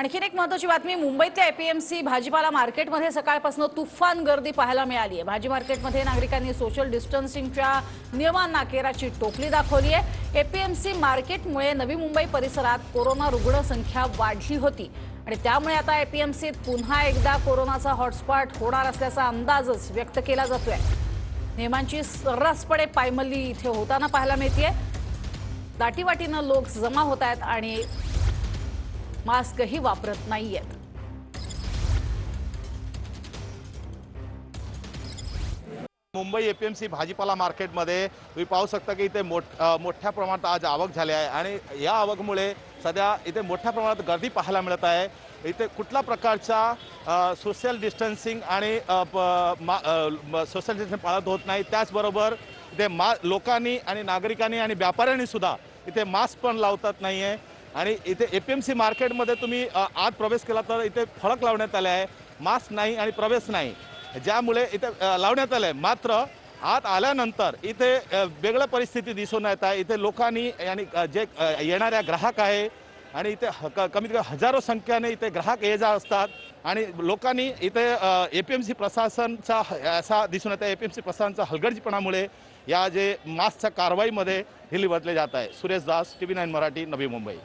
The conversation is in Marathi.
आणखीन एक महत्वाची बातमी मुंबईतल्या एपीएमसी भाजीपाला मार्केटमध्ये सकाळपासून तुफान गर्दी पाहायला मिळाली आहे. भाजी मार्केटमध्ये नागरिकांनी सोशल डिस्टन्सिंगच्या नियमांना केराची टोपली दाखवली आहे. एपीएमसी मार्केटमुळे नवी मुंबई परिसरात कोरोना रुग्णसंख्या वाढली होती. आणि त्यामुळे आता एपीएमसीत पुन्हा एकदा कोरोनाचा हॉटस्पॉट होणार असल्याचा अंदाजच व्यक्त केला जातोय. नियमांची सर्रासपणे पायमल्ली इथे होताना पाहायला मिळतीये. दाटीवाटीनं लोक जमा होत आहेत आणि मास्कही वापरत नाहीयेत. Mumbai A P M C भाजीपाला मार्केटमध्ये तुम्ही पाहू शकता की इथे मोठ मोठ्या प्रमाणात आज आवक झाली आहे आणि या आवकमुळे सध्या इथे मोठ्या प्रमाणात गर्दी पाहायला मिळत आहे. इथे कुठल्या प्रकारचा सोशल डिस्टन्सिंग आणि सोशल डिस्टन्स पाळत होत नाही त्याचबरोबर इथे मा लोकांनी आणि नागरिकांनी आणि व्यापाऱ्यांनी सुद्धा इथे मास्क पण लावतात नाही आहे आणि इथे ए पी एम सी मार्केटमध्ये तुम्ही आत प्रवेश केला तर इथे फळक लावण्यात आले आहे. मास्क नाही आणि प्रवेश नाही. ज्यामुळे इथे लावण्यात आलं. आहे मात्र आत आल्यानंतर इथे वेगळं परिस्थिती दिसून येत आहे. इथे लोकांनी आणि जे येणाऱ्या ग्राहक आहे आणि इथे ह- क- कमीत कमी हजारो संख्येने इथे ग्राहक ये जा असतात. आणि लोकांनी इथे ए पी एम सी प्रशासनचा असा दिसून येत आहे. ए पी एम सी प्रशासनचा हलगर्जीपणामुळे या जे मास्कच्या कारवाईमध्ये हे बदले जात आहे. Suresh Das T V nine Marathi Navi Mumbai.